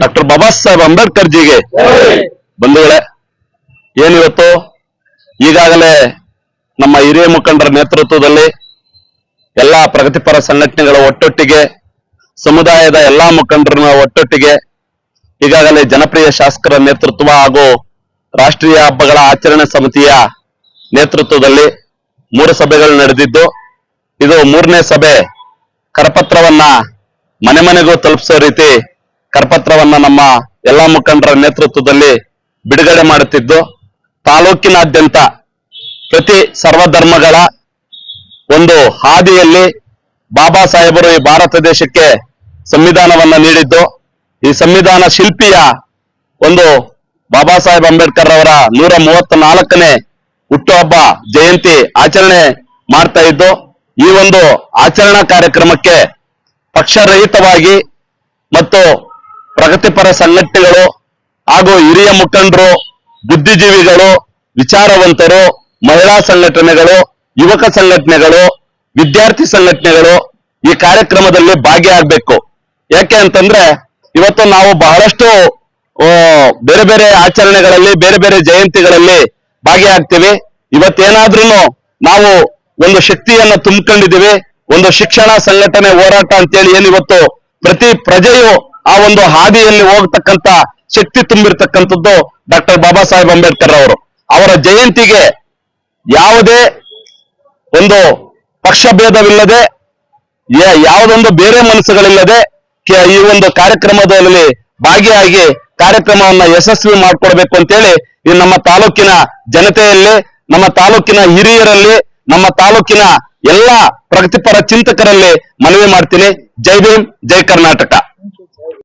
Doctor Baba Saheb Ambedkar ಜಿಗೆ ಬಂಧುಗಳೇ ಏನಿವತ್ತು ಈಗಾಗಲೇ ನಮ್ಮ ಹಿರಿಯ ಮುಖಂಡರ ನೇತೃತ್ವದಲ್ಲಿ ಎಲ್ಲಾ ಪ್ರಗತಿಪರ ಸಂಘಟನೆಗಳ ಒಟ್ಟೊಟ್ಟಿಗೆ, ಸಮುದಾಯದ ಎಲ್ಲಾ ಮುಖಂಡರ ಒಟ್ಟೊಟ್ಟಿಗೆ ಈಗಾಗಲೇ ಜನಪ್ರಿಯ ಶಾಸಕರ ನೇತೃತ್ವ ಹಾಗೂ ರಾಷ್ಟ್ರೀಯ ಹಬ್ಬಗಳ ಆಚರಣೆ ಸಮಿತಿಯ ನೇತೃತ್ವದಲ್ಲಿ ಮೂರು ಸಭೆಗಳು ನಡೆದಿದ್ದು, ಇದು ಮೂರನೇ ಸಭೆ ಕರಪತ್ರವನ್ನ ಮನೆ ಮನೆಗೂ ತಲುಪಿಸೋ ರೀತಿ ಕರಪತ್ರವನ್ನ ನಮ್ಮ ಎಲ್ಲಾ ಮುಖಂಡರ ನೇತೃತ್ವದಲ್ಲಿ ಬಿಡುಗಡೆ ಮಾಡುತ್ತಿದ್ದು, ತಾಲೂಕಿನಾದ್ಯಂತ ಪ್ರತಿ ಸರ್ವಧರ್ಮಗಳ ಒಂದು ಹಾದಿಯಲ್ಲಿ ಬಾಬಾ ಸಾಹೇಬರು ಈ ಭಾರತ ದೇಶಕ್ಕೆ ಸಂವಿಧಾನವನ್ನ ನೀಡಿದ್ದು, ಈ ಸಂವಿಧಾನ ಶಿಲ್ಪಿಯ ಒಂದು ಬಾಬಾ ಸಾಹೇಬ್ ಅಂಬೇಡ್ಕರ್ ಅವರ ನೂರ ಮೂವತ್ತ ನಾಲ್ಕನೇ ಹುಟ್ಟುಹಬ್ಬ ಜಯಂತಿ ಆಚರಣೆ ಮಾಡ್ತಾ ಇದ್ದು, ಈ ಒಂದು ಆಚರಣಾ ಕಾರ್ಯಕ್ರಮಕ್ಕೆ ಪಕ್ಷರಹಿತವಾಗಿ ಮತ್ತು ಪ್ರಗತಿಪರ ಸಂಘಟನೆಗಳು ಹಾಗೂ ಹಿರಿಯ ಮುಖಂಡರು, ಬುದ್ಧಿಜೀವಿಗಳು, ವಿಚಾರವಂತರು, ಮಹಿಳಾ ಸಂಘಟನೆಗಳು, ಯುವಕ ಸಂಘಟನೆಗಳು, ವಿದ್ಯಾರ್ಥಿ ಸಂಘಟನೆಗಳು ಈ ಕಾರ್ಯಕ್ರಮದಲ್ಲಿ ಭಾಗಿಯಾಗಬೇಕು. ಯಾಕೆ ಅಂತಂದ್ರೆ ಇವತ್ತು ನಾವು ಬಹಳಷ್ಟು ಬೇರೆ ಬೇರೆ ಆಚರಣೆಗಳಲ್ಲಿ, ಬೇರೆ ಬೇರೆ ಜಯಂತಿಗಳಲ್ಲಿ ಭಾಗಿಯಾಗ್ತೀವಿ. ಇವತ್ತೇನಾದ್ರೂ ನಾವು ಒಂದು ಶಕ್ತಿಯನ್ನು ತುಂಬಿಕೊಂಡಿದೀವಿ ಒಂದು ಶಿಕ್ಷಣ ಸಂಘಟನೆ ಹೋರಾಟ ಅಂತೇಳಿ ಏನು ಇವತ್ತು ಪ್ರತಿ ಪ್ರಜೆಯು ಆ ಒಂದು ಹಾದಿಯಲ್ಲಿ ಹೋಗ್ತಕ್ಕಂತ ಶಕ್ತಿ ತುಂಬಿರ್ತಕ್ಕಂಥದ್ದು ಡಾಕ್ಟರ್ ಬಾಬಾ ಸಾಹೇಬ್ ಅಂಬೇಡ್ಕರ್ ಅವರು. ಅವರ ಜಯಂತಿಗೆ ಯಾವುದೇ ಒಂದು ಪಕ್ಷಭೇದವಿಲ್ಲದೆ ಯಾವುದೊಂದು ಬೇರೆ ಮನಸ್ಸುಗಳಿಲ್ಲದೆ ಈ ಒಂದು ಕಾರ್ಯಕ್ರಮದಲ್ಲಿ ಭಾಗಿಯಾಗಿ ಕಾರ್ಯಕ್ರಮವನ್ನು ಯಶಸ್ವಿ ಮಾಡಿಕೊಡ್ಬೇಕು ಅಂತೇಳಿ ಈ ನಮ್ಮ ತಾಲೂಕಿನ ಜನತೆಯಲ್ಲಿ, ನಮ್ಮ ತಾಲೂಕಿನ ಹಿರಿಯರಲ್ಲಿ, ನಮ್ಮ ತಾಲೂಕಿನ ಎಲ್ಲಾ ಪ್ರಗತಿಪರ ಚಿಂತಕರಲ್ಲಿ ಮನವಿ ಮಾಡ್ತೀನಿ. ಜೈ ಭೀಮ್ ಜೈ ಕರ್ನಾಟಕ.